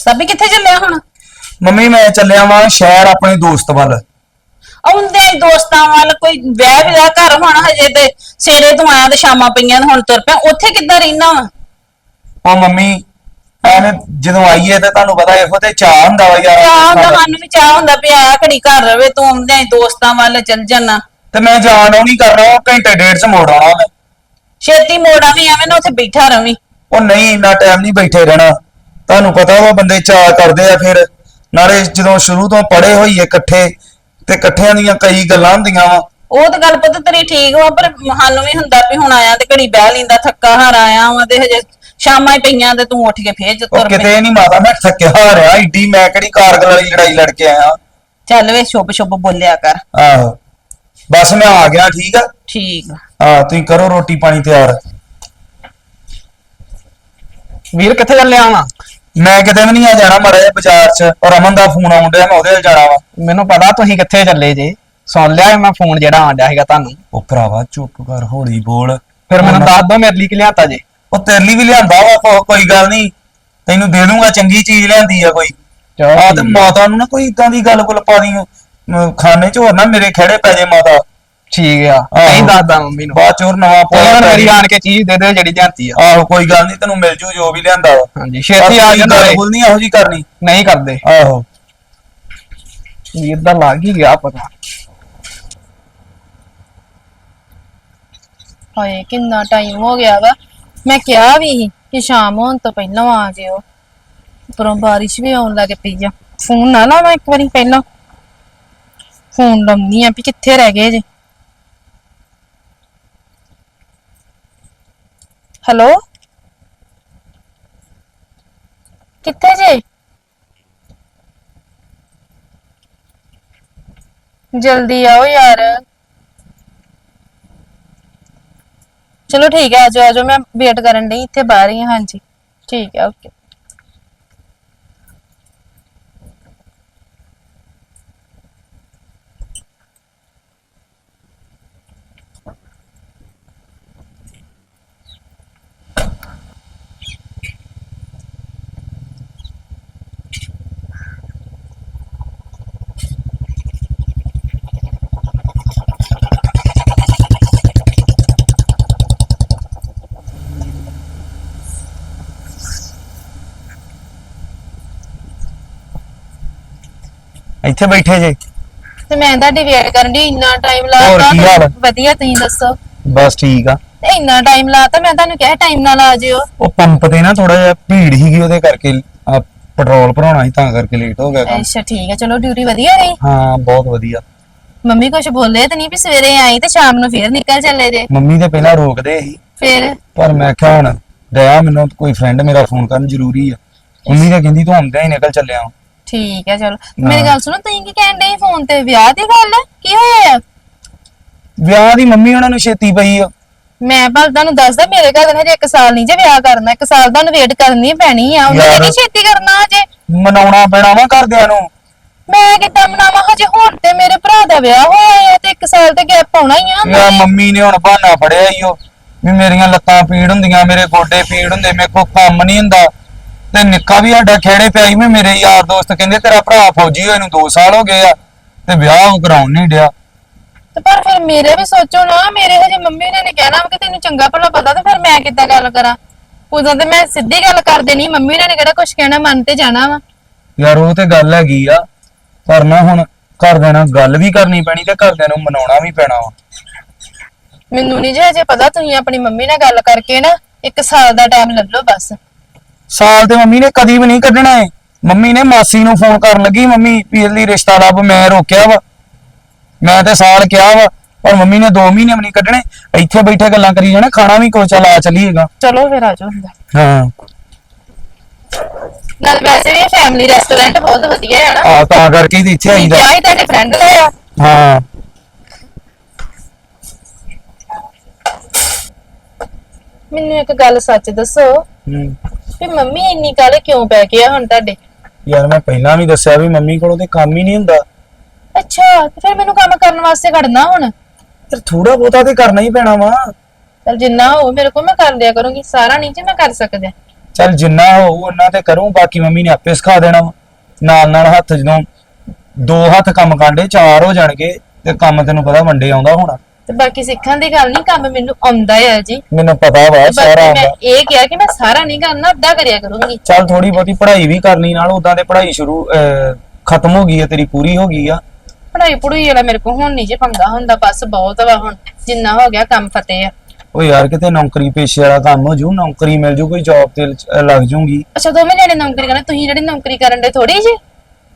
ਸਭੀ ਕਿੱਥੇ ਚੱਲਿਆ ਹੁਣ? ਮੰਮੀ ਮੈਂ ਚੱਲਿਆ ਵਾਂ ਸ਼ਹਿਰ ਆਪਣੇ ਦੋਸਤ ਵੱਲ। ਆਉਂਦੇ ਹੀ ਦੋਸਤਾਂ ਵੱਲ ਕੋਈ ਵਿਆਹ ਵਿਆਹ ਘਰ ਹੁਣ ਹਜੇ ਤੇ ਸਵੇਰੇ ਤੋਂ ਆਇਆ ਤੇ ਸ਼ਾਮਾਂ ਪਈਆਂ ਤੇ ਹੁਣ ਤੁਰ ਪਿਆ। ਉੱਥੇ ਕਿੱਦਾਂ ਰਹਿਣਾ ਵਾ? ਉਹ ਮੰਮੀ ਐਵੇਂ ਜਦੋਂ ਆਈਏ ਤੇ ਤੁਹਾਨੂੰ ਪਤਾ ਇਹੋ ਤੇ ਚਾਹ ਹੁੰਦਾ ਵਾ ਯਾਰ। ਚਾਹ ਹੁੰਦਾ ਮਨ ਵੀ ਚਾਹ ਹੁੰਦਾ ਵੀ ਆ ਘੜੀ ਘਰ ਰਵੇ ਤੂੰ ਆਉਂਦੇ ਹੀ ਦੋਸਤਾਂ ਵੱਲ ਚੱਲ ਜਾਣਾ। ਤੇ ਮੈਂ ਜਾਣ ਉਹ ਨਹੀਂ ਕਰਨਾ ਉਹ ਘੰਟੇ ਡੇਢ ਚ ਮੋੜ ਆਉਣਾ ਮੈਂ। ਛੇਤੀ ਮੋੜਾ ਵੀ ਐਵੇਂ ਨਾ ਉੱਥੇ ਬੈਠਾ ਰਵੀ। ਉਹ ਨਹੀਂ ਇੰਨਾ ਟਾਈਮ ਨਹੀਂ ਬੈਠੇ ਰਹਿਣਾ। ਤੁਹਾਨੂੰ ਪਤਾ ਵਾ ਬੰਦੇ ਚਾਹ ਕਰਦੇ ਆ ਫਿਰ। ਨਾਲੇ ਜਦੋਂ ਸ਼ੁਰੂ ਤੋਂ ਪੜੇ ਹੋਈਏ ਇਕੱਠੇ ਤੇ ਇਕੱਠਿਆਂ ਦੀਆਂ ਕਈ ਗੱਲਾਂ ਹੁੰਦੀਆਂ ਵਾ। ਉਹ ਤਾਂ ਗੱਲ ਪਤਾ ਤੇਰੀ ਠੀਕ ਵਾ ਪਰ ਸਾਨੂੰ ਵੀ ਹੁੰਦਾ ਵੀ ਹੁਣ ਆਇਆ ਤੇ ਘੜੀ ਬਹਿ ਲੈਂਦਾ ਥੱਕਾ ਹਾਰ ਆਇਆ ਵਾ ਤੇ ਹਜੇ ਸ਼ਾਮਾਂ ਹੀ ਪਈਆਂ ਤੇ ਤੂੰ ਉੱਠ ਕੇ ਫੇਰ ਉਹ ਤੁਰ ਕਿਤੇ ਨਹੀਂ ਮਾਤਾ ਮੈਂ ਥੱਕਿਆ ਹਾਰਿਆ ਈਡੀ ਮੈਂ ਕਿਹੜੀ ਕਾਰਗਲ ਵਾਲੀ ਲੜਾਈ ਲੜ ਕੇ ਆਇਆ। ਚੱਲ ਵੇ ਸ਼ੁਭ ਸ਼ੁਭ ਬੋਲਿਆ ਕਰ। ਆਹੋ ਬਸ ਮੈਂ ਆ ਗਿਆ ਠੀਕ ਆ? ਠੀਕ ਆ। ਹਾਂ ਤੁਸੀਂ ਕਰੋ ਰੋਟੀ ਪਾਣੀ ਤਿਆਰ। ਵੀਰ ਕਿੱਥੇ ਚੱਲਿਆ ਵਾ? ਮੈਂ ਕਿਤੇ ਵੀ ਨਹੀਂ ਆ ਜਾਣਾ ਮੜਾ ਜਿਹਾ ਬਾਜ਼ਾਰ 'ਚ ਔਰ ਅਮਨ ਦਾ ਫੋਨ ਆਉਣ ਡਿਆ ਮੈਂ ਉਹਦੇ ਨਾਲ ਜਾਣਾ ਵਾ। ਮੈਨੂੰ ਪਤਾ ਤੁਸੀਂ ਕਿੱਥੇ ਚੱਲੇ ਜੇ। ਸੁਣ ਲਿਆ ਮੈਂ ਫੋਨ ਜਿਹੜਾ ਆਣ ਡਿਆ ਹੈਗਾ ਤੁਹਾਨੂੰ। ਉਹ ਭਰਾਵਾ ਚੁੱਪ ਕਰ ਹੌਲੀ ਬੋਲ। ਫਿਰ ਮੈਨੂੰ ਦੱਸ ਦੋ ਮੇਰੇ ਲਈ ਕਿ ਲਿਆਤਾ ਜੇ। ਉਹ ਤੇਰੇ ਲਈ ਵੀ ਲਿਆਂਦਾ ਵਾ ਕੋ- ਕੋਈ ਗੱਲ ਨਹੀਂ। ਤੈਨੂੰ ਦੇ ਦੂੰਗਾ ਚੰਗੀ ਚੀਜ਼ ਲਿਆਂਦੀ ਆ ਕੋਈ। ਆ ਤੇ ਮਾਤਾ ਨੂੰ ਨਾ ਕੋਈ ਇਦਾਂ ਦੀ ਗੱਲ ਗੁੱਲ ਪਾ ਦੀ ਖਾਣੇ 'ਚ ਹੋਰ ਨਾ ਮੇਰੇ ਖੜੇ ਪੈ ਜੇ ਮਾਤਾ। ਠੀਕ ਆ। ਨਹੀਂ ਦੱਸਦਾ ਮੰਮੀ ਨੂੰ। ਬਾਅਦ 'ਚ ਹੋਰ ਨਵਾਂ ਪੋਇਆ ਮੇਰੀ ਆਣ ਕੇ ਚੀਜ਼ ਦੇ ਦੇ ਜਿਹੜੀ ਲਿਆਂਤੀ ਆ। ਆਹੋ ਕੋਈ ਗੱਲ ਨਹੀਂ ਤੈਨੂੰ ਮਿਲ ਜੂ ਜੋ ਵੀ ਲਿਆਂਦਾ ਵਾ। ਹਾਂਜੀ ਛੇਤੀ ਆ ਗੱਲ ਜਾਂਦੇ ਗੁੱਲ ਨਹੀਂ ਇਹੋ ਜੀ ਕਰਨੀ। ਨਹੀਂ ਕਰਦੇ। ਆਹੋ। ਵੀਰ ਦਾ ਲੱਗ ਹੀ ਗਿਆ ਪਤਾ। ਹਾਏ ਕਿੰਨਾ ਟਾਈਮ ਹੋ ਗਿਆ ਵਾ। ਮੈਂ ਕਿਹਾ ਵੀ ਸੀ ਕਿ ਸ਼ਾਮ ਹੋਣ ਤੋਂ ਪਹਿਲਾਂ ਆ ਜਿਓ। ਉੱਪਰੋਂ ਬਾਰਿਸ਼ ਵੀ ਆਉਣ ਲੱਗ ਪਈ ਆ। ਫੋਨ ਨਾ ਲਾਵਾਂ ਇੱਕ ਵਾਰੀ ਪਹਿਲਾਂ। ਫੋਨ ਲਾਉਂਦੀ ਆ ਵੀ ਕਿੱਥੇ ਰਹਿ ਗਏ ਜੇ। ਹੈਲੋ? ਕਿੱਥੇ ਜੇ? ਜਲਦੀ ਆਓ ਯਾਰ। ਚਲੋ ਠੀਕ ਹੈ ਆਜੋ ਆਜੋ ਮੈਂ ਵੇਟ ਕਰਨ ਲਈ ਇੱਥੇ ਬਾਹਰ ਹੀ ਹਾਂ, ਹਾਂਜੀ। ਠੀਕ ਹੈ, ਓਕੇ। ਇੱਥੇ ਬੈਠੇ ਜੇ। ਤੇ ਮੈਂ ਤੁਹਾਡੀ ਵੇਟ ਕਰਨ ਦੀ ਇੰਨਾ ਟਾਈਮ ਹੋਰ ਕੀ ਹਾਲ? ਲਾਤਾ ਹੈ? ਵਧੀਆ ਤੁਸੀਂ ਦੱਸੋ? ਬਸ ਠੀਕ ਆ। ਤੇ ਇੰਨਾ ਟਾਈਮ ਲਾਤਾ ਮੈਂ ਤੁਹਾਨੂੰ ਕਿਹਾ ਟਾਈਮ ਨਾਲ ਆ ਜਿਓ। ਉਹ ਪੰਪ ਤੇ ਨਾ ਥੋੜਾ ਜਿਹਾ ਭੀੜ ਸੀਗੀ ਉਹਦੇ ਕਰਕੇ ਆ ਪੈਟਰੋਲ ਭਰਾਉਣਾ ਸੀ ਤਾਂ ਕਰਕੇ ਲੇਟ ਹੋ ਗਿਆ ਕੰਮ। ਅੱਛਾ ਠੀਕ ਹੈ ਚਲੋ ਡਿਊਟੀ ਵਧੀਆ ਰਹੀ। ਹਾਂ ਬਹੁਤ ਵਧੀਆ। ਮੰਮੀ ਕੁਝ ਬੋਲੇ ਤੇ ਨਹੀਂ ਵੀ ਸਵੇਰੇ ਆਈ ਤੇ ਸ਼ਾਮ ਨੂੰ ਫੇਰ ਨਿਕਲ ਚੱਲੇ ਜੇ? ਮੰਮੀ ਤੇ ਪਹਿਲਾਂ ਰੋਕਦੇ ਸੀ। ਫੇਰ? ਪਰ ਮੈਂ ਕਿਹਾ ਹੁਣ ਦਇਆ ਮੈਨੂੰ ਕੋਈ ਫਰੈਂਡ ਮੇਰਾ ਫੋਨ ਕਰਨ ਜ਼ਰੂਰੀ ਆ। ਮੰਮੀ ਤਾਂ ਕਹਿੰਦੀ ਤੂੰ ਆਉਂਦਾ ਹੀ ਨਿਕਲ ਚੱਲਿਆ ਵਾਂ। ਠੀਕ ਹੈ ਚਲੋ। ਮੇਰੀ ਗੱਲ ਸੁਣੋ ਤੁਸੀਂ ਕੀ ਕਹਿਣ ਦੇ ਫੋਨ ਤੇ? ਵਿਆਹ ਦੀ ਗੱਲ? ਹੈ? ਕੀ ਹੋਇਆ ਆ? ਵਿਆਹ ਦੀ ਮੰਮੀ ਉਹਨਾਂ ਨੂੰ ਛੇਤੀ ਪਈ ਆ। ਮੈਂ ਭਲ ਤੁਹਾਨੂੰ ਦੱਸਦਾ ਮੇਰੇ ਘਰ ਦੇ ਹਜੇ ਇੱਕ ਸਾਲ ਨਹੀਂ ਜੇ ਵਿਆਹ ਕਰਨਾ। ਇੱਕ ਸਾਲ ਤੁਹਾਨੂੰ ਵੇਟ ਕਰਨੀ ਪੈਣੀ ਆ। ਉਹਨਾਂ ਨੇ ਯਾਰ। ਛੇਤੀ ਕਰਨਾ ਹਜੇ। ਮਨਾਉਣਾ ਪੈਣਾ ਵਾ ਘਰਦਿਆਂ ਨੂੰ। ਮੈਂ ਕਿੱਦਾਂ ਮਨਾਵਾਂ? ਹਜੇ ਹੁਣ ਤੇ ਮੇਰੇ ਭਰਾ ਦਾ ਵਿਆਹ ਹੋਇਆ ਤੇ ਇੱਕ ਸਾਲ ਤੇ ਗੈਪ ਆਉਣਾ ਹੀ ਆ ਯਾ ਮੰਮੀ ਨੇ ਹੁਣ ਬਹਾਨਾ ਫੜਿਆ ਈ ਓ ਵੀ ਮੇਰੀਆਂ ਲੱਤਾਂ ਪੀੜ ਹੁੰਦੀਆਂ ਮੇਰੇ ਗੋਡੇ ਪੀੜ ਹੁੰਦੇ ਮੇਰੇ ਕੋਲ ਕੰਮ ਨਹੀਂ ਹੁੰਦਾ। ਤੇ ਨਿੱਕਾ ਵੀ ਸਾਡਾ ਖੇੜੇ ਪਿਆ ਸੀ ਵੀ ਮੇਰੇ ਯਾਰ ਦੋਸਤ ਕਹਿੰਦੇ ਤੇਰਾ ਭਰਾ ਫੌਜੀ ਹੋਏ ਨੂੰ 2 ਸਾਲ ਹੋ ਗਏ ਆ ਤੇ ਵਿਆਹ ਉਹ ਕਰਾਉਣ ਨਹੀਂ ਡਿਆ। ਤੇ ਪਰ ਫਿਰ ਮੇਰੇ ਵੀ ਸੋਚੋ ਨਾ ਮੇਰੇ ਹਜੇ ਮੰਮੀ ਨੇ ਨੇ ਕਹਿਣਾ ਵਾ ਕਿ ਤੈਨੂੰ ਚੰਗਾ ਭਲਾ ਪਤਾ ਤੇ ਫਿਰ ਮੈਂ ਕਿੱਦਾਂ ਗੱਲ ਕਰਾਂ? ਉਦੋਂ ਤੇ ਮੈਂ ਸਿੱਧੀ ਗੱਲ ਕਰ ਦੇਣੀ ਮੰਮੀ ਨੇ ਕਿਹੜਾ ਕੁਝ ਕਹਿਣਾ ਮੰਨ ਤੇ ਜਾਣਾ ਵਾ। ਯਾਰ ਉਹ ਤੇ ਗੱਲ ਹੈਗੀ ਆ ਪਰ ਨਾ ਹੁਣ ਘਰਦਿਆਂ ਨਾਲ ਗੱਲ ਵੀ ਕਰਨੀ ਪੈਣੀ ਤੇ ਘਰਦਿਆਂ ਨੂੰ ਮਨਾਉਣਾ ਵੀ ਪੈਣਾ ਵਾ। ਮੈਨੂੰ ਨਹੀਂ ਜੇ ਹਜੇ ਪਤਾ ਤੁਸੀਂ ਆਪਣੀ ਮੰਮੀ ਨਾਲ ਗੱਲ ਕਰਕੇ ਨਾ ਇੱਕ ਸਾਲ ਦਾ ਟਾਈਮ ਲੈ ਲਓ ਬਸ। ਸਾਲ ਤੇ ਮੰਮੀ ਨੇ ਕਦੀ ਵੀ ਨਹੀਂ ਕੱਢਣਾ ਏ। ਮੰਮੀ ਨੇ ਮਾਸੀ ਨੂੰ ਫੋਨ ਕਰਨ ਲੱਗੀ ਮੰਮੀ ਪੀਰ ਲਈ ਰਿਸ਼ਤਾ ਲੱਭ ਮੈਂ ਰੋਕਿਆ ਵਾ। ਮੈਂ ਤੇ ਸਾਲ ਕਿਹਾ ਵਾ ਪਰ ਮੰਮੀ ਨੇ 2 ਮਹੀਨੇ ਵੀ ਨਹੀਂ ਕੱਢਣੇ। ਇੱਥੇ ਬੈਠੇ ਗੱਲਾਂ ਕਰੀ ਜਾਣਾ ਖਾਣਾ ਵੀ ਕੋ ਚਲਾ ਚੱਲੀਏਗਾ। ਚਲੋ ਫਿਰ ਆਜੋ ਅੰਦਰ। ਹਾਂ। ਨਾਲ ਵੈਸੇ ਵੀ ਫੈਮਿਲੀ ਰੈਸਟੋਰੈਂਟ ਬਹੁਤ ਵਧੀਆ ਹੈ ਨਾ। ਆ ਤਾਂ ਕਰਕੇ ਹੀ ਤੇ ਇੱਥੇ ਆਈਦਾ ਕਿਹਾ ਹੀ ਤੁਹਾਡੇ ਫਰੈਂਡ ਦਾ ਆ। ਹਾਂ। ਮੈਨੂੰ ਇੱਕ ਗੱਲ ਸੱਚ ਦੱਸੋ। ਹੂੰ। ਵੀ ਮੰਮੀ ਇੰਨੀ ਕਾਲੇ ਕਿਉਂ ਪੈ ਗਏ ਆ ਹੁਣ ਤੁਹਾਡੇ? ਯਾਰ ਮੈਂ ਪਹਿਲਾਂ ਵੀ ਦੱਸਿਆ ਵੀ ਮੰਮੀ ਕੋਲੋਂ ਤੇ ਕੰਮ ਹੀ ਨਹੀਂ ਹੁੰਦਾ। ਅੱਛਾ ਤੇ ਫਿਰ ਮੈਨੂੰ ਕੰਮ ਕਰਨ ਵਾਸਤੇ ਖੜਨਾ ਹੁਣ? ਤੇ ਥੋੜਾ ਬਹੁਤਾ ਤੇ ਕਰਨਾ ਹੀ ਪੈਣਾ ਵਾ। ਚਲ ਜਿੰਨਾ ਹੋ ਮੇਰੇ ਕੋਲ ਮੈਂ ਕਰ ਲਿਆ ਕਰੂੰਗੀ ਸਾਰਾ ਨਹੀਂ ਜੇ ਮੈਂ ਕਰ ਸਕਦਾ। ਚੱਲ ਜਿੰਨਾ ਹੋਊ ਉਹਨਾਂ ਤੇ ਕਰੂੰ ਬਾਕੀ ਮੰਮੀ ਨੇ ਆਪੇ ਸਿਖਾ ਦੇਣਾ ਵਾ। ਨਾਲ ਨਾਲ ਹੱਥ ਜਦੋਂ ਦੋ ਹੱਥ ਕੰਮ ਕਾਂਡੇ ਚਾਰ ਹੋ ਜਾਣਗੇ ਤੇ ਕੰਮ ਤੈਨੂੰ ਪਤਾ ਵੰਡੇ ਆਉਂਦਾ ਹੋਣਾ। ਤੇ ਬਾਕੀ ਸਿੱਖਣ ਦੀ ਗੱਲ ਨਹੀਂ ਕੰਮ ਮੈਨੂੰ ਆਉਂਦਾ ਹੈ ਜੀ। ਮੈਨੂੰ ਪਤਾ ਵਾ ਸਾਰਾ ਬਾਕੀ ਮੈਂ ਆਉਂਦਾ। ਇਹ ਕਿਹਾ ਕਿ ਮੈਂ ਸਾਰਾ ਨਹੀਂ ਕਰਨਾ ਅੱਧਾ ਕਰਿਆ ਕਰੂੰਗੀ। ਚੱਲ ਥੋੜੀ ਬਹੁਤੀ ਪੜ੍ਹਾਈ ਵੀ ਕਰਨੀ ਨਾਲ ਉਦਾਂ ਤੇ ਪੜ੍ਹਾਈ ਸ਼ੁਰੂ ਅਹ, ਖਤਮ ਹੋ ਗਈ ਹੈ ਤੇਰੀ ਪੂਰੀ ਹੋ ਗਈ ਆ। ਪੜਾਈ ਪੜੂਈ ਵਾਲਾ ਮੇਰੇ ਕੋਲ ਹੁਣ ਨਹੀਂ ਜੇ ਪੰਗਾ ਹੁੰਦਾ ਬਸ ਬਹੁਤ ਵਾ ਹੁਣ ਜਿੰਨਾ ਹੋ ਗਿਆ ਕੰਮ ਫਤਿਹ ਆ। ਉਹ ਯਾਰ ਕਿਤੇ ਨੌਕਰੀ ਪੇਸ਼ੇ ਵਾਲਾ ਕੰਮ ਹੋ ਜੂ ਨੌਕਰੀ ਮਿਲ ਜੂ ਕੋਈ ਜੌਬ ਤੇ ਲ- ਲੱਗ ਜੂਗੀ। ਅੱਛਾ ਦੋਵੇਂ ਜਣੇ ਨੌਕਰੀ ਕਰਨ ਤੁਸੀਂ ਜਿਹੜੀ ਨੌਕਰੀ ਕਰਨ ਦੇ ਥੋੜੀ ਜੀ?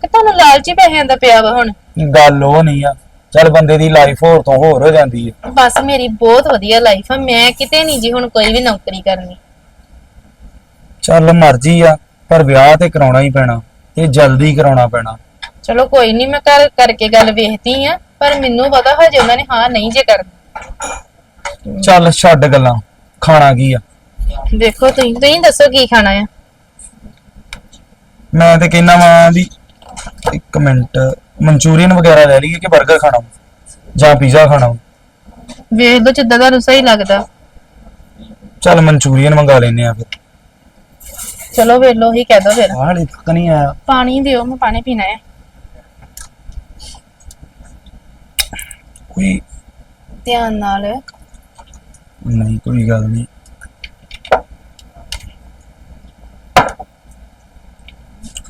ਕਿ ਤੁਹਾਨੂੰ ਲਾਲਚੀ ਪੈਸਿਆਂ ਦਾ ਪਿਆ ਵਾ ਹੁਣ? ਗੱਲ ਉਹ ਨਹੀਂ ਆ ਚੱਲ ਬੰਦੇ ਦੀ ਲਾਈਫ ਹੋਰ ਤੋਂ ਹੋਰ ਹੋ ਜਾਂਦੀ ਹੈ। ਬਸ ਮੇਰੀ ਬਹੁਤ ਵਧੀਆ ਲਾਈਫ ਆ ਮੈਂ ਕਿਤੇ ਨਹੀਂ ਜੀ ਹੁਣ ਕੋਈ ਵੀ ਨੌਕਰੀ ਕਰਨੀ। ਚੱਲ ਮਰਜ਼ੀ ਆ ਪਰ ਵਿਆਹ ਤੇ ਕਰਾਉਣਾ ਹੀ ਪੈਣਾ ਤੇ ਜਲਦੀ ਕਰਾਉਣਾ ਪੈਣਾ। ਚਲੋ ਕੋਈ ਨਹੀਂ ਮੈਂ ਕਰ ਕਰਕੇ ਗੱਲ ਵੇਖਦੀ ਆ ਪਰ ਮੈਨੂੰ ਪਤਾ ਹਜੇ ਉਹਨਾਂ ਨੇ ਹਾਂ ਨਹੀਂ ਜੇ ਕਰਨੀ। ਚੱਲ ਛੱਡ ਗੱਲਾਂ ਖਾਣਾ ਕੀ ਆ? ਦੇਖੋ ਤੁਸੀਂ ਤੁਸੀਂ ਦੱਸੋ ਕੀ ਖਾਣਾ ਆ? ਮੈਂ ਤੇ ਕਹਿੰਦਾ ਵਾਂ ਵੀ ਇੱਕ ਮਿੰਟ। ਮਨਚੂਰੀਅਨ ਵਗੈਰਾ ਲੈ ਲਈਏ ਕਿ 버ਗਰ ਖਾਣਾ ਵਾ? ਜਾਂ ਪੀਜ਼ਾ ਖਾਣਾ ਵਾ? ਵੇਖ ਲਓ ਜਿੱਦਾਂ ਤੁਹਾਨੂੰ ਸਹੀ ਲੱਗਦਾ। ਚੱਲ ਮਨਚੂਰੀਅਨ ਮੰਗਾ ਲੈਨੇ ਆ ਫਿਰ। ਚਲੋ ਵੇਖ ਲਓ ਹੀ ਕਹਿ ਦੋ ਫਿਰ। ਹਾਲੇ ਤੱਕ ਨਹੀਂ ਆਇਆ। ਪਾਣੀ ਦਿਓ ਮੈਂ ਪਾਣੀ ਪੀਣਾ ਹੈ। ਕੋਈ ਧਿਆਨ ਨਾਲ। ਨਹੀਂ ਕੋਈ ਗੱਲ ਨਹੀਂ।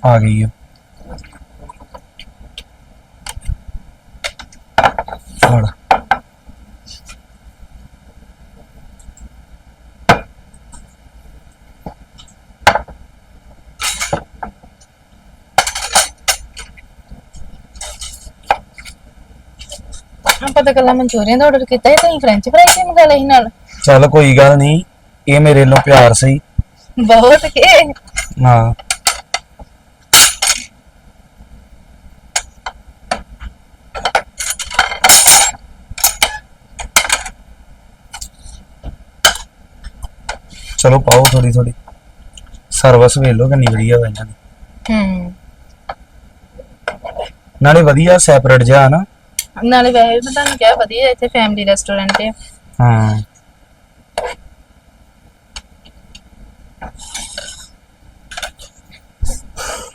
ਆ ਗਈ ਆ। ਆਪਾਂ ਤਾਂ ਕੱਲਾ ਮਨਚੂਰੀਅਨ ਦਾ ਆਰਡਰ ਕੀਤਾ ਹੈ ਤੁਸੀਂ ਫ੍ਰੈਂਚ ਫਰਾਈ ਵੀ ਮੰਗਾ ਲਈ ਨਾਲ? ਚੱਲ ਕੋਈ ਗੱਲ ਨਹੀਂ ਇਹ ਮੇਰੇ ਵੱਲੋਂ ਪਿਆਰ ਸਹੀ ਬਹੁਤ ਕੇ? ਹਾਂ। ਚਲੋ ਪਾਓ ਥੋੜੀ ਥੋੜੀ ਸਰਵਿਸ ਵੇਖ ਲਓ ਕਿੰਨੀ ਵਧੀਆ ਵਾ ਇਹਨਾਂ ਦੀ। ਹੂੰ। ਨਾਲੇ ਵਧੀਆ ਸੈਪਰੇਟ ਜਿਹਾ ਨਾ। ਨਾਲੇ ਵੈਸੇ ਵੀ ਮੈਂ ਤੁਹਾਨੂੰ ਕਿਹਾ ਵਧੀਆ ਇੱਥੇ ਫੈਮਿਲੀ ਰੈਸਟੋਰੈਂਟ ਹੈ ਹਾਂ।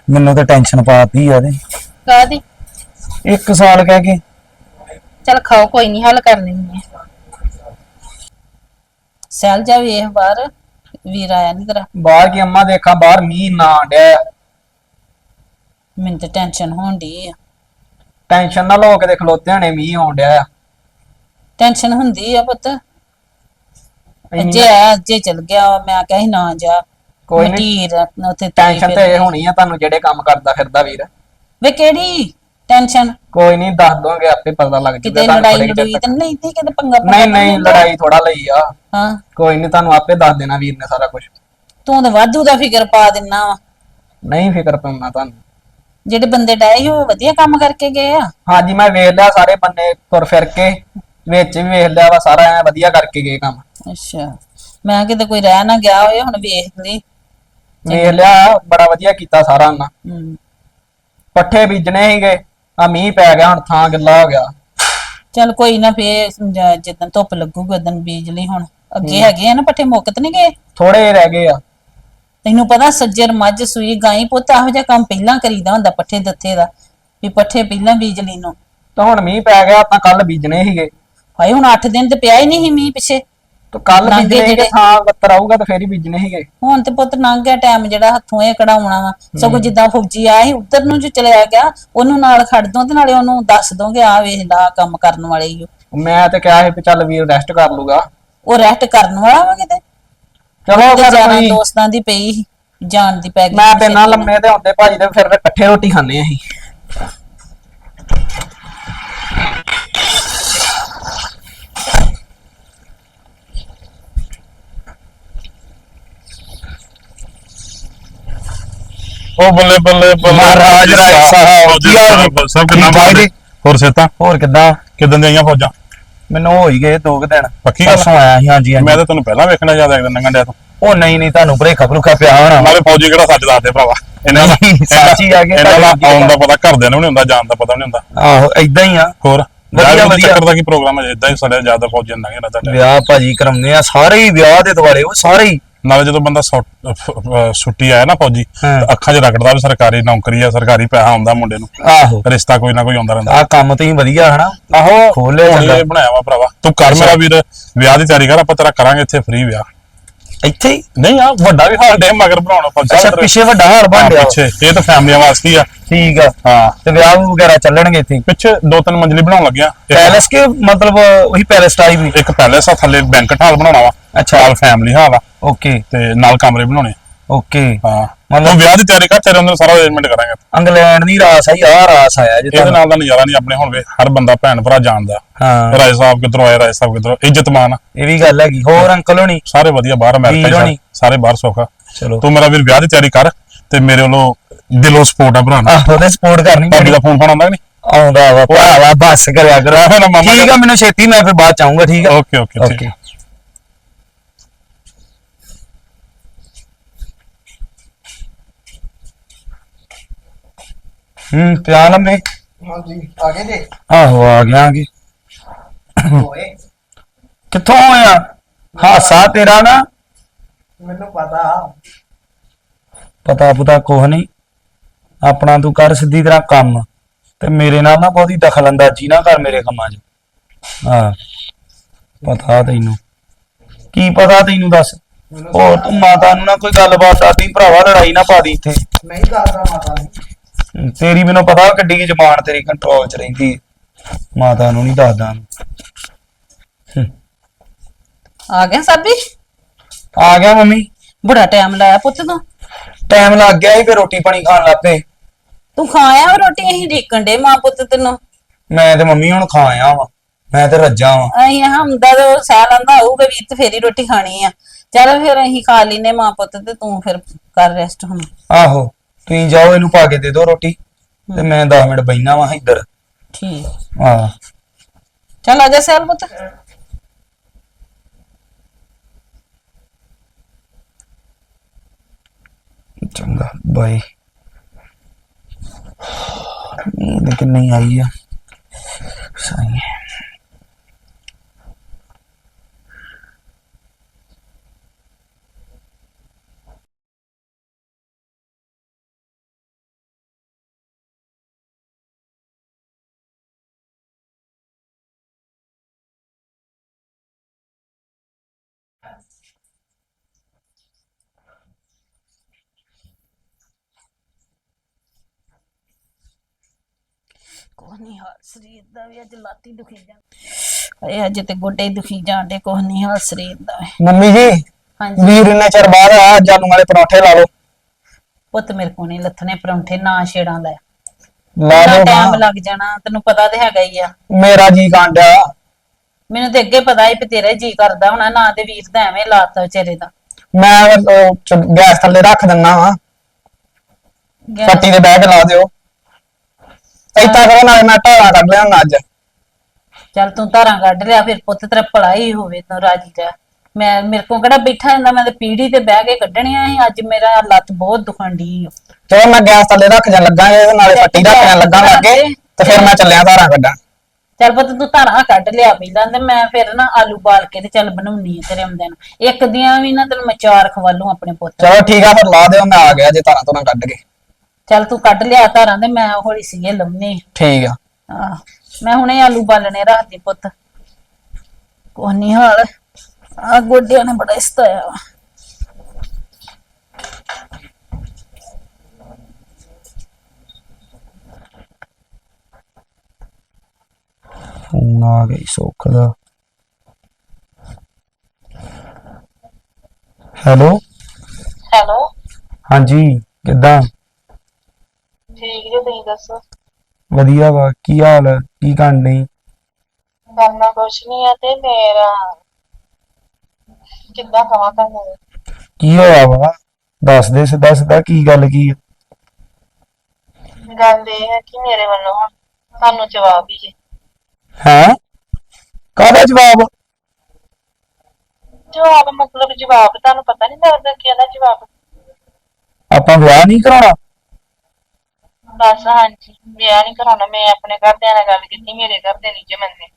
ਮੈਨੂੰ ਤਾਂ ਟੈਨਸ਼ਨ ਪਾਤੀ ਆ ਤੇ ਕਾਦੀ ਇੱਕ ਸਾਲ ਕਹਿ ਕੇ। ਚਲ ਖਾਓ ਕੋਈ ਨਹੀਂ ਹੱਲ ਕਰ ਲੈਣੀ ਹੈ ਸੈਲ ਜਾ ਵੇਖ ਬਾਹਰ ਵੀਰ ਆਇਆ ਨਹੀਂ ਤੇਰਾ। ਬਾਹਰ ਕੀ ਅੰਮਾ ਦੇਖਾਂ ਬਾਹਰ ਮੀਂਹ ਨਾ ਡਿਆ। ਮੈਨੂੰ ਤੇ ਟੈਨਸ਼ਨ ਹੋਣ ਦੀ ਆ। ਟੈਨਸ਼ਨ ਨਾ ਲਓ ਕਿਤੇ ਖਲੋਤਿਆਂ ਨੇ ਮੀਂਹ ਆਉਣ ਡਿਆ ਆ। ਟੈਨਸ਼ਨ ਹੁੰਦੀ ਆ ਪੁੱਤ। ਇੰਨੀ- ਜੇ ਆ ਜੇ ਚਲ ਗਿਆ ਮੈਂ ਕਿਹਾ ਸੀ ਨਾ ਜਾ। ਕੋਈ ਨੀ। ਮਟੀਰ ਉੱਥੇ ਤੁਰੀ ਟੈਨਸ਼ਨ ਤੇ ਫਿਰਦੀ। ਇਹ ਹੋਣੀ ਆ ਤੁਹਾਨੂੰ ਜਿਹੜੇ ਕੰਮ ਕਰਦਾ ਫਿਰਦਾ ਵੀਰ। ਵੇ ਕਿਹੜੀ? ਟੈਨਸ਼ਨ। ਕੋਈ ਨਹੀਂ ਦੱਸ ਦੋਗੇ ਆਪੇ ਪਤਾ ਲੱਗ ਕਿਤੇ ਜੂਗਾ ਲੜਾਈ ਥੋੜ੍ਹੀ ਲੜੂਈ ਤਾਂ ਨਹੀਂ ਤੇ ਕਿਤੇ ਪੰਗਾ ਪੰਗਾ ਨਹੀਂ ਤਾਂ ਨਹੀਂ ਹੁੰਦਾ? ਲੜਾਈ ਥੋੜਾ ਲਈ ਆ। ਹਾਂ। ਕੋਈ ਨਹੀਂ ਤੁਹਾਨੂੰ ਆਪੇ ਦੱਸ ਦੇਣਾ ਵੀਰ ਨੇ ਸਾਰਾ ਕੁਝ ਤੂੰ ਤਾਂ ਵਾਧੂ ਦਾ ਫਿਕਰ ਪਾ ਦਿੰਨਾ ਵਾ। ਨਹੀਂ ਫਿਕਰ ਪੈਣਾ ਤੁਹਾਨੂੰ। ਜਿਹੜੇ ਬੰਦੇ ਡਾਏ ਸੀ ਉਹ ਵਧੀਆ ਕੰਮ ਕਰਕੇ ਗਏ ਆ? ਹਾਂਜੀ ਮੈਂ ਵੇਖ ਲਿਆ ਸਾਰੇ ਬੰਨੇ ਤੁਰ ਫਿਰ ਕੇ ਵਿੱਚ ਵੀ ਵੇਖ ਲਿਆ ਵਾ ਸਾਰਾ ਐ ਵਧੀਆ ਕਰਕੇ ਗਏ ਕੰਮ। ਅੱਛਾ। ਮੈਂ ਕਿਤੇ ਕੋਈ ਰਹਿ ਨਾ ਗਿਆ ਹੋਏ ਹੁਣ ਵੇਖ ਲਈ। ਵੇਖ ਲਿਆ ਬੜਾ ਵਧੀਆ ਕੀਤਾ ਸਾਰਾ ਉਹਨਾਂ। ਪੱਠੇ ਬੀਜਣੇ ਸੀਗੇ ਆ ਮੀਂਹ ਪੈ ਗਿਆ ਹੁਣ ਥਾਂ ਗਿੱਲਾ ਹੋ ਗਿਆ। ਚਲ ਕੋਈ ਨਾ ਫੇਰ ਜ- ਜਿੱਦਣ ਧੁੱਪ ਲੱਗੂਗੀ ਉਦੋਂ ਬੀਜ ਲਈ ਹੁਣ। ਅੱਗੇ ਹੈਗੇ ਆ ਨਾ ਪੱਠੇ ਮੁੱਕਤ ਨਹੀਂ ਗਏ? ਥੋੜੇ ਰਹਿ ਗਏ ਆ। ਤੈਨੂੰ ਪਤਾ ਸੱਜਰ ਮੱਝ ਸੂਈ ਗਾਈ ਪੁੱਤ ਇਹੋ ਜਿਹਾ ਕੰਮ ਪਹਿਲਾਂ ਕਰੀਦਾ ਹੁੰਦਾ ਪੱਠੇ ਦੱਥੇ ਦਾ ਵੀ ਪੱਠੇ ਪਹਿਲਾਂ ਬੀਜ ਲਈ ਨੂੰ ਤਾਂ ਹੁਣ ਮੀਂਹ ਪੈ ਗਿਆ ਤਾਂ ਕੱਲ ਬੀਜਣੇ ਸੀਗੇ। ਹਾਏ ਹੁਣ 8 ਦਿਨ ਤੇ ਪਿਆ ਹੀ ਨਹੀਂ ਸੀ ਮੀਂਹ ਪਿੱਛੇ। ਤਾਂ ਕੱਲ ਲੰਘ ਗਏ ਬੀਜਣੇ ਸੀਗੇ ਜਿਹੜੇ। ਥਾਂ ਬੱਤਰ ਆਊਗਾ ਤਾਂ ਫੇਰ ਹੀ ਬੀਜਣੇ ਸੀਗੇ। ਹੁਣ ਤੇ ਪੁੱਤ ਲੰਘ ਗਿਆ ਟਾਈਮ ਜਿਹੜਾ ਹੱਥੋਂ ਇਹ ਕਢਾਉਣਾ ਵਾ। ਸਗੋਂ ਜਿੱਦਾਂ ਫੌਜੀ ਆਇਆ ਸੀ ਉੱਧਰ ਨੂੰ ਜੋ ਚਲਿਆ ਗਿਆ ਉਹਨੂੰ ਨਾਲ ਖੜ ਦੋ ਤੇ ਨਾਲੇ ਉਹਨੂੰ ਦੱਸ ਦੋਗੇ ਆ ਵੇਖ ਲਾ ਆਹ ਕੰਮ ਕਰਨ ਵਾਲੇ ਹੀ ਓ। ਮੈਂ ਤੇ ਕਿਹਾ ਸੀ ਵੀ ਚੱਲ ਵੀਰ ਰੈਸਟ ਕਰ ਲੂਗਾ ਉਹ ਰੈਸਟ ਕਰਨ ਵਾਲਾ ਵਾ ਕਿਤੇ? ਚਲੋ ਤੇ ਫਿਰ ਜਾਣਾ ਕੋਈ ਦੋਸਤਾਂ ਦੀ ਪਈ ਸੀ, ਜਾਣ ਦੀ ਪੈ ਗਈ ਮੈਂ ਤੇ ਨਾ। ਲੰਮੇ ਤੇ ਹੁੰਦੇ ਭਾਜੀ ਦੇ ਫਿਰ ਇਕੱਠੇ ਰੋਟੀ ਖਾਣੇ ਅਸੀਂ ਉਹ ਬੱਲੇ ਬੱਲੇ ਬੱਲੇ ਮਹਾਰਾਜ ਰਾਏ ਸਾਹਿਬ, ਫੌਜੀ ਕੀ ਹਾਲ ਨੇ? ਸਾਹਿਬ, ਸਭ ਕਿੰਨਾ ਠੀਕ ਠਾਕ ਬਾਰੇ ਜੀ? ਹੋਰ ਸੇਤਾ ਹੋਰ ਕਿੱਦਾਂ ਕਿਦਾਂ ਦੀਆਂ ਫੌਜਾਂ ਮੈਨੂੰ ਹੋ ਹੀ ਗਏ ਦੋ ਕੁ ਦਿਨ। ਪੱਕੀ ਗੱਲ? ਪਰਸੋਂ ਆਇਆ ਸੀ ਹਾਂਜੀ ਮੈਂ ਤਾਂ ਤੈਨੂੰ ਪਹਿਲਾਂ ਵੇਖਣਾ ਜ਼ਿਆਦਾ ਇੱਕ ਦਿਨ ਲੰਘਣ ਡਿਆ ਤੂੰ। ਉਹ ਨਹੀਂ ਨਹੀਂ ਤੁਹਾਨੂੰ ਭਰੇਖਾ ਭਰੂਖਾ ਪਿਆ ਹੋਣਾ। ਨਾਲੇ ਫੌਜੀ ਕਿਹੜਾ ਸੱਚ ਦੱਸਦੇ ਭਰਾਵਾ? ਇਹਨਾਂ ਦਾ ਨਹੀਂ, ਸੱਚ ਹੀ ਆ ਗਿਆ, ਇਹਨਾਂ ਦਾ ਤੁਹਾਡੇ ਆਉਣ ਦਾ ਪਤਾ ਘਰਦਿਆਂ ਨੂੰ ਨਹੀਂ ਹੁੰਦਾ ਜਾਣ ਦਾ ਪਤਾ ਨਹੀਂ ਹੁੰਦਾ। ਆਹੋ ਏਦਾਂ ਹੀ ਆ। ਹੋਰ ਵਧੀਆ, ਵਿਆਹ ਦੇ ਵਧੀਆ। ਚੱਕਰ ਦਾ ਕੀ ਪ੍ਰੋਗਰਾਮ ਹੈ ਇਦਾਂ ਹੀ ਸਾਡੇ ਜ਼ਿਆਦਾ ਫੌਜੀ ਲੰਘੇ ਨਾ ਤੁਹਾਡੇ ਵਿਆਹ ਭਾਜੀ ਕਰਾਉਂਦੇ ਆ ਸਾਰੇ ਹੀ ਵਿਆਹ ਦੇ ਦੁਆਲੇ ਉਹ ਸਾਰੇ ਹੀ। ਨਾਲੇ ਜਦੋਂ ਬੰਦਾ ਛੁੱਟੀ ਆਇਆ ਨਾ ਫੌਜੀ ਹਾਂ। ਤਾਂ ਅੱਖਾਂ 'ਚ ਰੱਖਦਾ ਵੀ ਸਰਕਾਰੀ ਨੌਕਰੀ ਆ ਸਰਕਾਰੀ ਪੈਸਾ ਆਉਂਦਾ ਮੁੰਡੇ ਨੂੰ। ਆਹੋ। ਰਿਸ਼ਤਾ ਕੋਈ ਨਾ ਕੋਈ ਆਉਂਦਾ ਰਹਿੰਦਾ। ਆ ਕੰਮ ਤੁਸੀਂ ਵਧੀਆ ਹਨਾ? ਆਹੋ। ਚੰਗਾ। ਇਹ ਬਣਾਇਆ ਵਾ ਭਰਾਵਾ। ਤੂੰ ਕਰ ਮੇਰਾ ਵੀਰ ਵਿਆਹ ਦੀ ਤਿਆਰੀ ਕਰ ਆਪਾਂ ਤੇਰਾ ਕਰਾਂਗੇ ਇੱਥੇ ਫ੍ਰੀ ਵਿਆਹ। ਇੱਥੇ ਹੀ? ਨਹੀਂ ਆ ਵੱਡਾ ਵੀ ਹਾਲ ਡੇ ਮਗਰ ਬਣਾਉਣਾ ਫੰਕਸ਼ਨ ਅੱਛਾ ਪਿੱਛੇ ਵੱਡਾ ਹਾਲ ਬਣ ਰਿਹਾ। ਪਿੱਛੇ। ਇਹ ਤਾਂ ਫੈਮਲੀਆਂ ਵਾਸਤੇ ਹੀ ਆ। ਠੀਕ ਆ। ਹਾਂ। ਤੇ ਵਿਆਹ ਵਗੈਰਾ ਚੱਲਣਗੇ ਇੱਥੇ? ਪਿੱਛੇ ਦੋ ਤਿੰਨ ਮੰਜ਼ਲੀ ਬਣਾਉਣ ਲੱਗਿਆ। ਪੈਲਸ ਕੇ ਮਤਲਬ ਉਹੀ ਪੈਲਸ ਟਾਈਪ ਹੀ? ਇੱਕ ਪੈਲੇਸ ਆ ਥੱਲੇ ਬੈਂਕਟ ਹਾਲ ਬਣਾਉਣਾ ਵਾ। ਅੱਛਾ। ਨਾਲ ਫੈਮਲੀ ਹਾਲ ਆ। ਓਕੇ ਤੇ ਨਾਲ ਕਮਰੇ ਬਣਾਉਣੇ। ਓਕੇ ਹਾਂ। ਮਤਲਬ ਵਿਆਹ ਦੀ ਤਿਆਰੀ ਕਰ ਤੇਰੇ ਅੰਦਰ ਸਾਰਾ ਅਰੇਂਜਮੈਂਟ ਕਰਾਂਗੇ। ਇੰਗਲੈਂਡ ਦੀ ਰਾਸ ਆਈ ਆ ਰਾਸ ਆਇਆ ਜੇ ਇਹਦੇ ਨਾਲ ਦਾ ਨਜ਼ਾਰਾ ਨਹੀਂ ਆਪਣੇ ਹੁਣ ਵੇ ਹਰ ਬੰਦਾ ਭੈਣ ਭਰਾ ਜਾਣਦਾ। ਹਾਂ। ਰਾਏ ਸਾਹਿਬ ਕਿਧਰੋਂ ਆਏ ਰਾਏ ਸਾਹਿਬ ਕਿਧਰੋਂ ਇੱਜ਼ਤ ਮਾਨ। ਆ। ਇਹ ਵੀ ਗੱਲ ਹੈਗੀ। ਹੋਰ ਅੰਕਲ ਹੋਣੀ? ਸਾਰੇ ਵਧੀਆ ਬਾਹਰ ਅਮਰੀਕਾ ਵੀਰ ਹੀ ਹੋਣੀ। ਸਾਰੇ- ਬਾਹਰ ਸੌਖਾ ਚਲੋ। ਤੂੰ ਮੇਰਾ ਵੀਰ ਵਿਆਹ ਦੀ ਤਿਆਰੀ ਕਰ ਤੇ ਮੇਰੇ ਵੱਲੋਂ ਦਿਲੋਂ ਸਪੋਰਟ ਆ ਭਰਾ ਨੂੰ ਆਹੋ ਤੇ ਸਪੋਰਟ ਕਰਨੀ ਭਾਬੀ ਦਾ ਫੋਨ ਫੋਨ ਆਉਂਦਾ ਕਿ ਨਹੀਂ? ਆਉਂਦਾ ਵਾ ਭਰਾਵਾ ਬੱਸ ਕਰਿਆ ਕਰੋ। ਆਹੋ ਨਾ ਮਾਮਾ ਠੀਕ ਆ ਮੈਨੂੰ ਛੇਤੀ ਮੈਂ ਫਿਰ ਬਾਅਦ ਚ ਆਉਂਗਾ ਠੀਕ ਆ? ਓਕੇ ਓਕੇ ਠੀਕ। ਓਕੇ। ਹੂੰ ਪਿਆ ਲੰਮੇ? ਹਾਂਜੀ ਆ ਗਏ ਜੇ? ਆਹੋ ਆ ਗਿਆ ਆਗੇ ਹੋਏ? ਕਿੱਥੋਂ ਆਇਆ? ਹਾਸਾ ਤੇਰਾ ਨਾ? ਮੈਨੂੰ ਪਤਾ। ਪਤਾ ਪੁਤਾ ਕੁਛ ਨਹੀਂ। ਆਪਣਾ ਤੂੰ ਕਰ ਸਿੱਧੀ ਤਰ੍ਹਾਂ ਕੰਮ। ਤੇ ਮੇਰੇ ਨਾਲ ਨਾ ਬਹੁਤੀ ਦਖਲਅੰਦਾਜ਼ੀ ਨਾ ਕਰ ਮੇਰੇ ਕੰਮਾਂ 'ਚ। ਹਾਂ ਪਤਾ ਤੈਨੂੰ। ਕੀ ਪਤਾ ਤੈਨੂੰ ਦੱਸ? ਹੋਰ ਤੂੰ ਮਾਤਾ ਨੂੰ ਨਾ ਕੋਈ ਗੱਲਬਾਤ ਆਦੀ ਭਰਾਵਾ ਲੜਾਈ ਨਾ ਪਾ ਦੀ ਇੱਥੇ। ਨਹੀਂ ਦੱਸਦਾ ਮਾਤਾ ਨੂੰ। ਤੇਰੀ ਮੈਨੂੰ ਪਤਾ ਗੱਡੀ ਦੀ ਜ਼ਬਾਨ ਤੇਰੀ ਕੰਟਰੋਲ 'ਚ ਰਹਿੰਦੀ। ਮਾਤਾ ਨੂੰ ਨਹੀਂ ਦੱਸਦਾ। ਆ ਗਿਆ ਸਾਬੀ? ਆ ਗਿਆ ਮੰਮੀ। ਬੜਾ ਟਾਈਮ ਲਾਇਆ ਪੁੱਤ ਤੂੰ। ਟਾਈਮ ਲੱਗ ਗਿਆ ਸੀ ਫਿਰ ਰੋਟੀ ਪਾਣੀ ਖਾਣ ਲੱਗ ਪਏ। ਤੂੰ ਖਾਇਆ ਰੋਟੀ? ਅਸੀਂ ਢੀਕਣ ਡੇ ਮਾਂ ਪੁੱਤ ਤੈਨੂੰ। ਮੈਂ ਤੇ ਮੰਮੀ ਹੁਣ ਖਾ ਆਇਆ ਵਾਂ। ਮੈਂ ਤੇ ਰੱਜਾ ਵਾਂ। ਅਸੀਂ ਹਮਦਾ ਤੇ ਸਾਹ ਲੰਦਾ ਹੋਊਗਾ ਵੀ ਤੇ ਫੇਰ ਰੋਟੀ ਖਾਣੀ ਆ। ਚਲ ਫਿਰ ਅਸੀਂ ਖਾ ਲੈਨੇ ਮਾਂ ਪੁੱਤ ਤੇ ਤੂੰ ਫਿਰ ਕਰ ਰੈਸਟ ਹੁਣ। ਆਹੋ। ਤੁਸੀਂ ਜਾਓ ਇਹਨੂੰ ਪਾ ਕੇ ਦੇ ਦਿਓ ਰੋਟੀ ਤੇ ਮੈਂ 10 ਮਿੰਟ ਬੈਠਾ ਵਾਂ ਇੱਧਰ। ਠੀਕ। ਹਾਂ। ਚਲ ਆ ਜਾ ਸੈਲ ਪੁੱਤ। ਚੰਗਾ ਬਾਈ ਨੀਂਦ ਕਿੰਨੀ ਆਈ ਆ? ਸਹੀ ਹੈ ਕੋਹ ਨਹੀਂ ਹਾਲ ਸਰੀਰ ਦਾ ਵੀ ਅੱਜ ਲਾਤੀ ਦੁਖੀ ਜਾਂ ਇਹ ਅੱਜ ਤੇ ਗੋਡੇ ਦੁਖੀ ਜਾਂਦੇ ਕੋਹ ਨਹੀਂ ਹਾਲ ਸਰੀਰ ਦਾ। ਵੀ। ਮੰਮੀ ਜੀ ਹਾਂਜੀ। ਵੀਰ ਇੰਨੇ ਚਿਰ ਬਾਅਦ ਆ ਜਾਨੂ ਵਾਲੇ ਪਰੌਂਠੇ ਲਾ ਲਓ। ਪੁੱਤ ਮੇਰੇ ਕੋ ਨਹੀਂ ਲੱਥਣੇ ਪਰੌਂਠੇ ਨਾ ਛੇੜਾਂ ਲੈ। ਲਾ ਟਾਈਮ ਦਿਓ ਲੱਗ ਜਾਣਾ ਤੈਨੂੰ ਪਤਾ ਤੇ ਹੈਗਾ ਹੀ ਆ। ਮੇਰਾ ਜੀ ਕਾਂਡਿਆ। ਮੈਨੂੰ ਤੇ ਅੱਗੇ ਪਤਾ ਹੀ ਵੀ ਤੇਰਾ ਜੀ ਕਰਦਾ ਹੋਣਾ ਨਾ ਤੇ ਵੀਰ ਦਾ ਐਵੇਂ ਲਾਤਾ ਵਿਚਾਰੇ ਦਾ। ਮੈਂ ਉਹ ਚ- ਗੈਸ ਥੱਲੇ ਰੱਖ ਦਿੰਨਾ ਵਾ। ਪੱਟੀ ਦੇ ਕੇ ਲਾ ਦਿਓ। ਇੱਦਾਂ ਕਰੋ ਨਾਲੇ ਮੈਂ ਢਾਲਾ ਕੱਢ ਲਿਆ ਅੱਜ। ਚੱਲ ਤੂੰ ਧਾਰਾਂ ਕੱਢ ਲਿਆ ਫਿਰ ਪੁੱਤ ਤੇਰਾ ਭਲਾ ਹੀ ਹੋਵੇ ਤੂੰ ਰਾਜੀ ਜਾ ਮੈਂ ਮੇਰੇ ਕੋਲ ਕਿਹੜਾ ਬੈਠਾ ਹੁੰਦਾ ਮੈਂ ਤੇ ਪੀੜੀ ਤੇ ਬਹਿ ਕੇ ਕੱਢਣੀਆਂ ਸੀ ਅੱਜ ਮੇਰਾ ਲੱਤ ਬਹੁਤ ਦੁਖਣ ਦੀ ਚਲੋ ਮੈਂ ਗੈਸ ਥੱਲੇ ਰੱਖ ਜਾਂ ਲੱਗਾਂਗੇ ਤੇ ਨਾਲੇ ਪੱਟੀ ਰੱਖ ਜਾਂ ਲੱਗਾ ਲੱਗੇ ਤੇ ਫਿਰ ਮੈਂ ਚੱਲਿਆ ਧਾਰਾਂ ਕੱਢਾਂ ਚੱਲ ਪੁੱਤ ਤੂੰ ਧਾਰਾਂ ਕੱਢ ਲਿਆ ਪਹਿਲਾਂ ਤੇ ਮੈਂ ਫਿਰ ਨਾ ਆਲੂ ਬਾਲ ਕੇ ਤੇ ਚੱਲ ਬਣਾਉਣੀ ਆ ਤੇਰੇ ਆਉਂਦੇ ਨੂੰ। ਇੱਕ ਦੀਆਂ ਵੀ ਨਾ ਤੈਨੂੰ ਮੈਂ ਚਾਰ ਖਵਾਲੂ ਆਪਣੇ ਪੁੱਤ ਨੂੰ। ਚਲੋ ਠੀਕ ਆ ਫਿਰ ਲਾ ਦਿਓ ਮੈਂ ਆ ਗਿਆ ਜੇ ਧਾਰਾਂ ਧੁਰਾਂ ਕੱਢ ਕੇ। ਚੱਲ ਤੂੰ ਕੱਢ ਲਿਆ ਧਾਰਾਂ ਤੇ ਮੈਂ ਹੌਲੀ ਸੀਗੇ ਲਾਉਣੀ। ਠੀਕ ਆ। ਆਹ ਮੈਂ ਹੁਣੇ ਆਲੂ ਬਾਲਣੇ ਰੱਖਦੀ ਪੁੱਤ। ਕੋਨੀ ਹਾਲ। ਆ ਗੋਡਿਆਂ ਨੇ ਬੜਾ ਸਤਾਇਆ। ਵਾ ਫੋਨ ਆ ਗਈ ਸੁੱਖ ਦਾ ਹੈਲੋ ਹੈਲੋ ਹਾਂਜੀ ਕਿੱਦਾਂ? ਠੀਕ ਜੀ ਤੁਸੀਂ ਦੱਸੋ? ਵਧੀਆ ਵਾ ਕੀ ਹਾਲ ਹੈ ਕੀ ਕਰਨ ਡਈ? ਕਰਨਾ ਕੁਛ ਨਹੀਂ ਆ ਤੇ ਮੇਰਾ ਕਿੱਦਾਂ ਕਵਾਂ ਤੁਹਾਨੂੰ? ਕੀ ਹੋਇਆ ਵਾ? ਦੱਸ ਦੇ ਸਿੱਧਾ ਸਿੱਧਾ ਕੀ ਗੱਲ ਕੀ ਹੈ ਗੱਲ ਇਹ ਹੈ ਕਿ ਮੇਰੇ ਵੱਲੋਂ ਹੁਣ ਤੁਹਾਨੂੰ ਜਵਾਬ ਹੀ ਜੇ ਹੈ? ਕਾਹਦਾ ਜਵਾਬ? ਜਵਾਬ ਮਤਲਬ ਜਵਾਬ ਤੁਹਾਨੂੰ ਪਤਾ ਨਹੀਂ ਲੱਗਦਾ ਕਿ ਇਹਦਾ ਜਵਾਬ? ਆਪਾਂ ਵਿਆਹ ਨਹੀਂ ਕਰਾਉਣਾ? ਬਸ ਹਾਂਜੀ ਵਿਆਹ ਨਹੀਂ ਕਰਾਉਣਾ ਮੈਂ ਆਪਣੇ ਘਰਦਿਆਂ ਨਾਲ ਗੱਲ ਕੀਤੀ ਮੇਰੇ ਘਰਦੇ ਨਹੀਂ ਜੇ ਮੰਨੇ।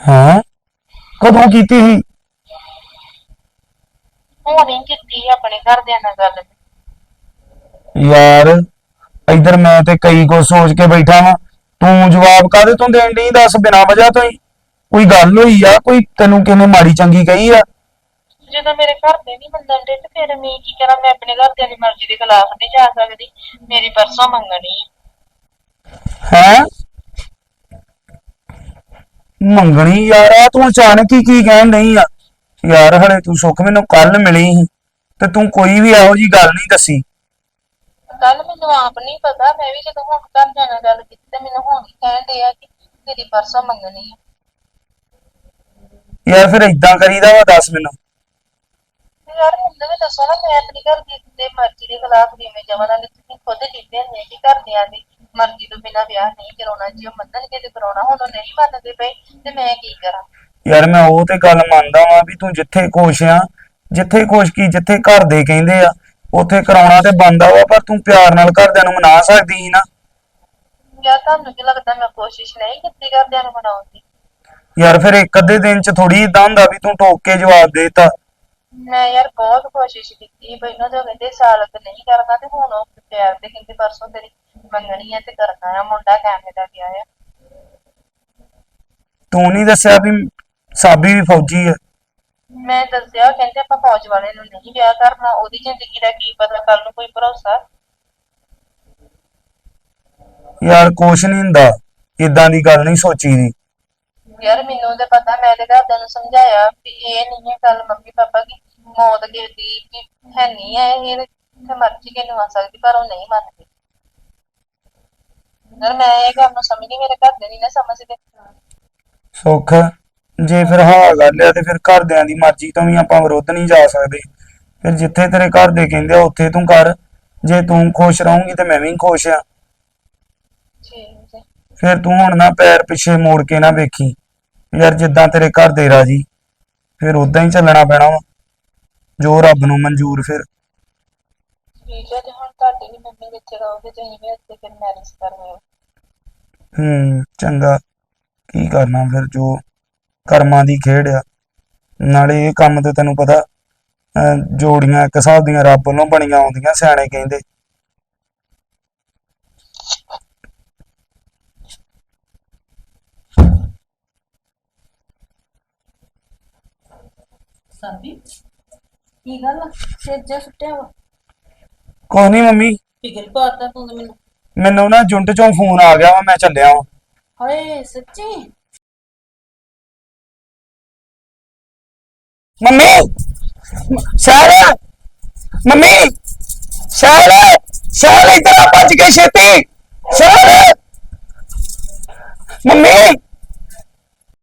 ਹੈ? ਕਦੋਂ ਕੀਤੀ ਸੀ? ਹੁਣ ਕੀਤੀ ਆਪਣੇ ਘਰਦਿਆਂ ਨਾਲ ਗੱਲ। ਯਾਰ ਇਧਰ ਮੈਂ ਤੇ ਕਈ ਕੁਝ ਸੋਚ ਕੇ ਬੈਠਾ ਵਾਂ। ਤੂੰ ਜਵਾਬ ਕਾਦੇ ਤੋਂ ਦੇਣ ਨਹੀਂ ਦੱਸ ਬਿਨਾਂ ਵਜ੍ਹਾ ਤੋਂ ਹੀ। ਕੋਈ ਗੱਲ ਹੋਈ ਆ? ਕੋਈ ਤੈਨੂੰ ਕਿਵੇਂ ਮਾੜੀ ਚੰਗੀ ਕਹੀ ਆ? ਜਦੋਂ ਮੇਰੇ ਘਰ ਦੇ ਨਹੀਂ ਮੰਨਣ ਦੇ ਤੇ ਫਿਰ ਮੈਂ ਕੀ ਕਰਾਂ? ਮੈਂ ਆਪਣੇ ਘਰਦਿਆਂ ਦੀ ਮਰਜ਼ੀ ਦੇ ਖਿਲਾਫ ਨਹੀਂ ਜਾ ਸਕਦੀ। ਮੇਰੀ ਪਰਸੋਂ ਮੰਗਣੀ। ਹੈ? ਮੰਗਣੀ ਯਾਰ ਆ ਤੂੰ ਅਚਾਨਕ ਹੀ ਕੀ ਕਹਿਣ ਨਹੀਂ ਆ? ਯਾਰ ਹਲੇ ਤੂੰ ਸੁੱਖ ਮੈਨੂੰ ਕੱਲ ਮਿਲੀ ਸੀ ਤੇ ਤੂੰ ਕੋਈ ਵੀ ਇਹੋ ਜੀ ਗੱਲ ਨਹੀਂ ਦੱਸੀ। ਕੱਲ ਮੈਨੂੰ ਆਪ ਨਹੀਂ ਪਤਾ ਮੈਂ ਵੀ ਜਦੋਂ ਹੁਣ ਘਰਦਿਆਂ ਨਾਲ ਗੱਲ ਕੀਤੀ ਤੇ ਮੈਨੂੰ ਹੁਣ ਹੀ ਕਹਿਣ ਦੇ ਆ ਕਿ ਤੇਰੀ ਪਰਸੋਂ ਮੰਗਣੀ ਆ। ਯਾਰ ਫਿਰ ਇਦਾਂ ਕਰੀਦਾ ਵਾ ਦੱਸ ਮੈਨੂੰ। ਤੇ ਯਾਰ ਮੈਨੂੰ ਵੀ ਦੱਸੋ ਨਾ ਮੈਂ ਆਪਣੀ ਘਰ ਦੀ ਦੇ ਮਰਜ਼ੀ ਦੇ ਖਿਲਾਫ ਜਾਵਾਂ ਨਾਲੇ ਤੁਸੀਂ ਖੁਦ ਕਹਿੰਦੇ ਨੇ ਕਿ ਘਰਦਿਆਂ ਦੀ ਮਰਜ਼ੀ ਤੋਂ ਬਿਨਾਂ ਵਿਆਹ ਨਹੀਂ ਕਰਾਉਣਾ ਜੇ ਉਹ ਮੰਨਣਗੇ ਤੇ ਕਰਾਉਣਾ ਹੁਣ ਉਹ ਨਹੀਂ ਮੰਨਦੇ ਪਏ ਤੇ ਮੈਂ ਕੀ ਕਰਾਂ? ਯਾਰ ਮੈਂ ਉਹ ਤੇ ਗੱਲ ਮੰਨਦਾ ਵਾਂ ਵੀ ਤੂੰ ਜਿੱਥੇ ਖੁਸ਼ ਆ ਜਿੱਥੇ ਖੁਸ਼ ਕੀ ਜਿੱਥੇ ਘਰ ਦੇ ਕਹਿੰਦੇ ਆ ਉੱਥੇ ਕਰਾਉਣਾ ਤੇ ਬੰਦਾ ਵਾ ਪਰ ਤੂੰ ਪਿਆਰ ਨਾਲ ਘਰਦਿਆਂ ਨੂੰ ਮਨਾ ਸਕਦੀ ਸੀ ਨਾ। ਯਾਰ ਤੁਹਾਨੂੰ ਕੀ ਲੱਗਦਾ ਮੈਂ ਕੋਸ਼ਿਸ਼ ਨਹੀਂ ਕੀਤੀ ਘਰਦਿਆਂ ਨੂੰ ਮਨਾਉਣ ਦੀ? ਯਾਰ ਫਿਰ ਇੱਕ ਅੱਧੇ ਦਿਨ ਚ ਥੋੜੀ ਇਦਾਂ ਹੁੰਦਾ ਵੀ ਤੂੰ ਟੋਕ ਕੇ ਜਵਾਬ ਦੇਤਾ। ਮੈਂ ਯਾਰ ਬਹੁਤ ਕੋਸ਼ਿਸ਼ ਕੀਤੀ ਪਹਿਲਾਂ ਤਾਂ ਕਹਿੰਦੇ ਸਾਲ ਤੇ ਨਹੀਂ ਕਰਦਾ ਤੇ ਹੁਣ ਉਹ ਪਿਆਰ ਤੇ ਕਹਿੰਦੇ ਪਰਸੋਂ ਤੇਰੀ ਮੰਗਣੀ ਹੈ ਤੇ ਕਰਨਾ ਆ ਮੁੰਡਾ ਗਿਆ ਤੂੰ ਨਹੀਂ ਦੱਸਿਆ ਵੀ ਸਾਬੀ ਵੀ ਫੌਜੀ ਆ। ਮੈਂ ਦੱਸਿਆ ਕਹਿੰਦੇ ਆਪਾਂ ਫੌਜ ਵਾਲੇ ਨੂੰ ਨਹੀਂ ਵਿਆਹ ਕਰਨਾ ਉਹਦੀ ਜ਼ਿੰਦਗੀ ਦਾ ਕੀ ਪਤਾ ਕੱਲ ਨੂੰ ਕੋਈ ਭਰੋਸਾ? ਯਾਰ ਕੁਛ ਨਹੀਂ ਹੁੰਦਾ ਇਦਾਂ ਦੀ ਗੱਲ ਨਹੀਂ ਸੋਚੀ ਦੀ। ਯਾਰ ਮੈਨੂੰ ਤੇ ਪਤਾ ਮੈਂ ਤੇ ਘਰਦਿਆਂ ਨੂੰ ਸਮਝਾਇਆ ਵੀ ਇਹ ਨਹੀਂ ਹੈ ਗੱਲ ਮੰਮੀ ਪਾਪਾ ਕੀ ਮੌਤ ਦੇ ਦੀ ਕਿ ਹੈ ਨਹੀਂ ਹੈ ਇਹ ਤੇ ਮਰਜ਼ੀ ਕਿਨੂੰ ਆ ਸਕਦੀ ਪਰ ਉਹ ਨਹੀਂ ਮੰਨਦੇ। ਯਾਰ ਮੈਂ ਇਹ ਗੱਲ ਨੂੰ ਸਮਝਦੀ ਮੇਰੇ ਘਰ ਦੇ ਨਹੀਂ ਨਾ ਸਮਝਦੇ। ਸੁੱਖ ਜੇ ਫਿਰ ਹਾਂ ਗੱਲ ਆ ਤੇ ਫਿਰ ਘਰਦਿਆਂ ਦੀ ਮਰਜ਼ੀ ਤੋਂ ਵੀ ਆਪਾਂ ਵਿਰੁੱਧ ਨਹੀਂ ਜਾ ਸਕਦੇ। ਫਿਰ ਜਿੱਥੇ ਤੇਰੇ ਘਰ ਦੇ ਕਹਿੰਦੇ ਆ ਉੱਥੇ ਤੂੰ ਕਰ। ਜੇ ਤੂੰ ਖੁਸ਼ ਰਹੂੰਗੀ ਤੇ ਮੈਂ ਵੀ ਖੁਸ਼ ਆ। ਠੀਕ ਹੈ। ਫਿਰ ਤੂੰ ਹੁਣ ਨਾ ਪੈਰ ਪਿੱਛੇ ਮੋੜ ਕੇ ਨਾ ਵੇਖੀ। ਯਾਰ ਜਿੱਦਾਂ ਤੇਰੇ ਘਰ ਦੇ ਰਾਜੀ ਫਿਰ ਉਦਾਂ ਹੀ ਚੱਲਣਾ ਪੈਣਾ ਵਾ। ਜੋ ਰੱਬ ਨੂੰ ਮਨਜ਼ੂਰ ਫਿਰ। ਠੀਕ ਹੈ ਤੇ ਹੁਣ ਤੁਹਾਡੀ ਵੀ ਮੰਮੀ ਜਿੱਥੇ ਰਹੋਗੇ ਤੁਸੀਂ ਵੀ ਉੱਥੇ ਫਿਰ ਮੈਰਿਜ ਕਰਨੀ ਹੋ ਹੂੰ ਚੰਗਾ। ਕੀ ਕਰਨਾ ਫਿਰ ਜੋ ਕਰਮਾਂ ਦੀ ਖੇਡ ਆ। ਨਾਲੇ ਇਹ ਕੰਮ ਤੇ ਤੈਨੂੰ ਪਤਾ ਜੋੜੀਆਂ ਇੱਕ ਹਿਸਾਬ ਦੀਆਂ ਰੱਬ ਵੱਲੋਂ ਬਣੀਆਂ ਆਉਂਦੀਆਂ ਸਿਆਣੇ ਕਹਿੰਦੇ। ਸਾਬੀ ਕੀ ਗੱਲ? ਸਿਰ ਜਿਹਾ ਸੁੱਟਿਆ ਵਾ। ਕੋਈ ਨਹੀਂ ਮੰਮੀ। ਫਿਕਰ ਪਾਤਾ ਤੂੰ ਤੇ ਮੈਨੂੰ। ਮੈਨੂੰ ਨਾ ਜੁੰਟ ਚੋਂ ਫੋਨ ਆ ਗਿਆ ਵਾ ਮੈਂ ਚੱਲਿਆ ਵਾਂ। ਹਾਏ ਸੱਚੀ? ਮੰਮੀ ਸ਼ਹਿਰ ਮੰਮੀ ਸ਼ਹਿਰ ਸ਼ਹਿਰ ਇੱਧਰ ਆ ਭੱਜ ਕੇ ਛੇਤੀ ਸ਼ਹਿਰ। ਮੰਮੀ